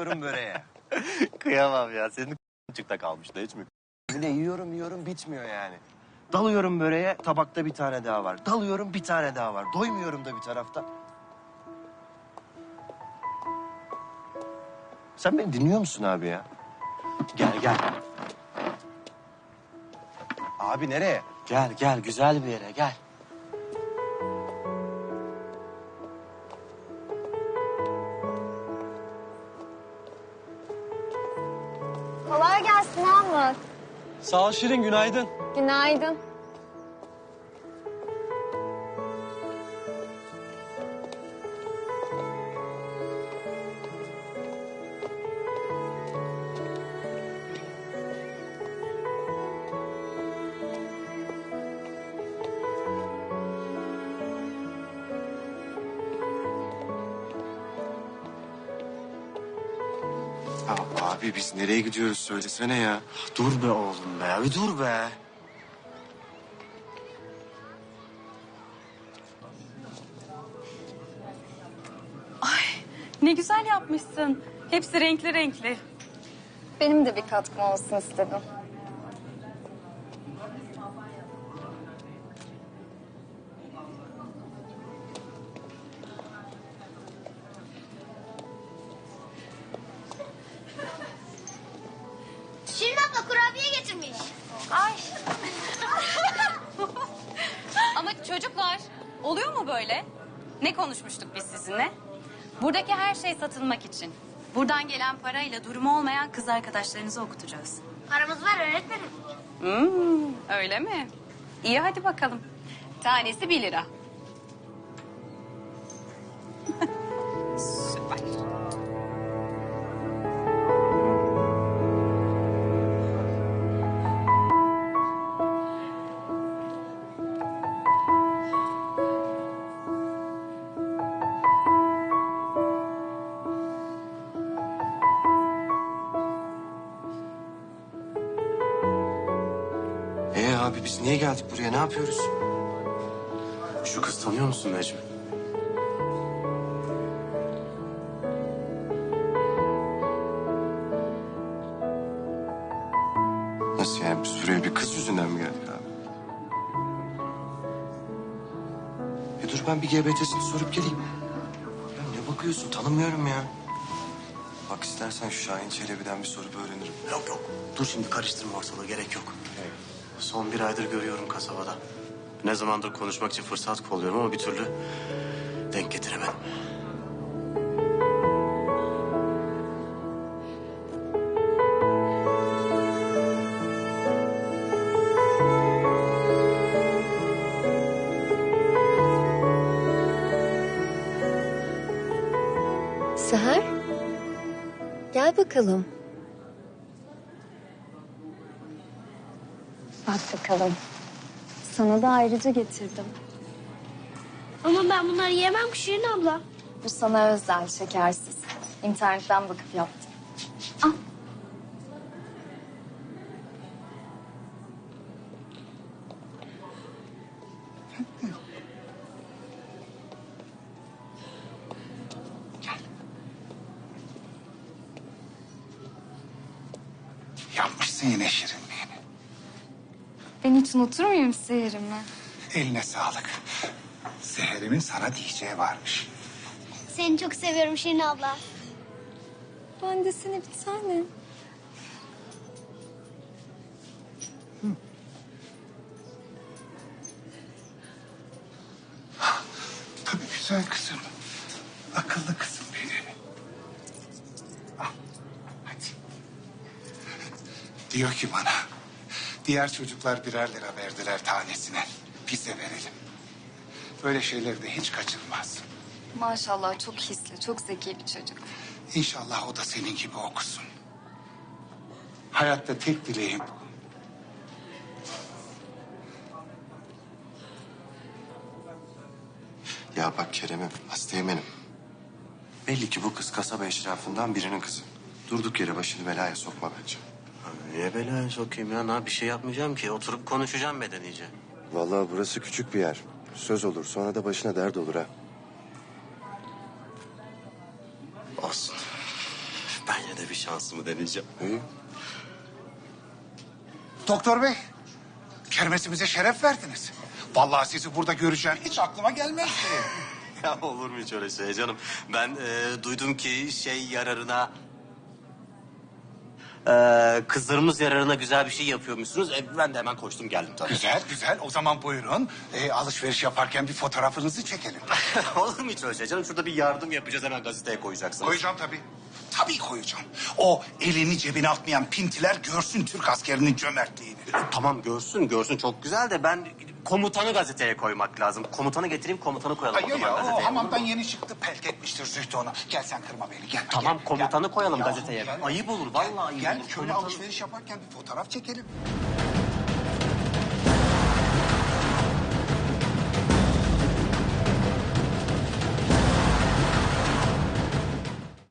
Yiyorum böreğe. Kıyamam ya. Senin çıkta kalmıştı hiç mi? Ne yiyorum yiyorum bitmiyor yani. Dalıyorum böreğe tabakta bir tane daha var. Dalıyorum bir tane daha var. Doymuyorum da bir tarafta. Sen beni dinliyor musun abi ya? Gel gel. Abi nereye? Gel gel güzel bir yere gel. Sağ ol Şirin günaydın. Günaydın. Ya abi biz nereye gidiyoruz söylesene ya. Dur be oğlum be bir dur be. Ne güzel yapmışsın. Hepsi renkli renkli. Benim de bir katkım olsun istedim. Ay. Ama çocuklar oluyor mu böyle? Ne konuşmuştuk biz sizinle? Buradaki her şey satılmak için. Buradan gelen parayla durumu olmayan kız arkadaşlarınızı okutacağız. Paramız var öğretmenim. Hmm, öyle mi? İyi hadi bakalım. Tanesi bir lira. Abi biz niye geldik buraya ne yapıyoruz? Şu kız tanıyor musun Necmi? Nasıl yani biz buraya bir kız yüzünden mi geldik abi? E dur ben bir GBT'sini sorup geleyim. Ya ne bakıyorsun tanımıyorum ya. Bak istersen şu Şahin Çelebi'den bir sorup öğrenirim. Yok yok. Dur şimdi karıştırma ortalığı gerek yok. Son bir aydır görüyorum kasabada. Ne zamandır konuşmak için fırsat kolluyorum ama bir türlü denk getiremedim. Seher. Gel bakalım. Bak bakalım. Sana da ayrıca getirdim. Ama ben bunları yemem ki Şirin abla. Bu sana özel, şekersiz. İnternetten bakıp yaptım. Al. Yapmışsın yine şirinliğini. Ben hiç unutur muyum seyirimi? Eline sağlık. Seher'imin sana diyeceği varmış. Seni çok seviyorum Şirin abla. Ben de seni bir tane. Tabii güzel kızım. Akıllı kızım benim. Al, hadi. Diyor ki bana, diğer çocuklar birer lira verdiler tanesine. Biz de verelim. Böyle şeyleri de hiç kaçırmaz. Maşallah çok hisli, çok zeki bir çocuk. İnşallah o da senin gibi okusun. Hayatta tek dileğim bu. Ya bak Kerem'im, Hasteğmen'im. Belli ki bu kız kasaba eşrafından birinin kızı. Durduk yere başını belaya sokma bence. Ha, Niye belaya sokayım ya? Ne bir şey yapmayacağım ki. Oturup konuşacağım medenice. Vallahi burası küçük bir yer. Söz olur sonra da başına dert olur ha. Olsun. Ben yine de bir şansımı deneyeceğim. Doktor bey, kermesimize şeref verdiniz. Vallahi sizi burada göreceğim hiç aklıma gelmezdi. Ya olur mu hiç öyle şey canım? Ben e, duydum ki şey yararına... E, kızlarımız yararına güzel bir şey yapıyormuşsunuz. E, ben de hemen koştum geldim tabii. güzel güzel o zaman buyurun. Ee, alışveriş yaparken bir fotoğrafınızı çekelim. olur mu hiç öyle şey canım? Şurada bir yardım yapacağız hemen gazeteye koyacaksınız. Koyacağım tabii. Tabii koyacağım. O elini cebine atmayan pintiler görsün Türk askerinin cömertliğini. E, Tamam görsün görsün çok güzel de ben komutanı gazeteye koymak lazım. Komutanı getireyim komutanı koyalım o Hayır zaman ya o gazeteye. hamamdan yeni çıktı pelk etmiştir Zühtü ona. Gel sen kırma beni gel. Tamam, gel, komutanı gel. koyalım Ya, gazeteye. Ayıp olur, vallahi ayıp Gel olur. şöyle alışveriş yaparken bir fotoğraf çekelim.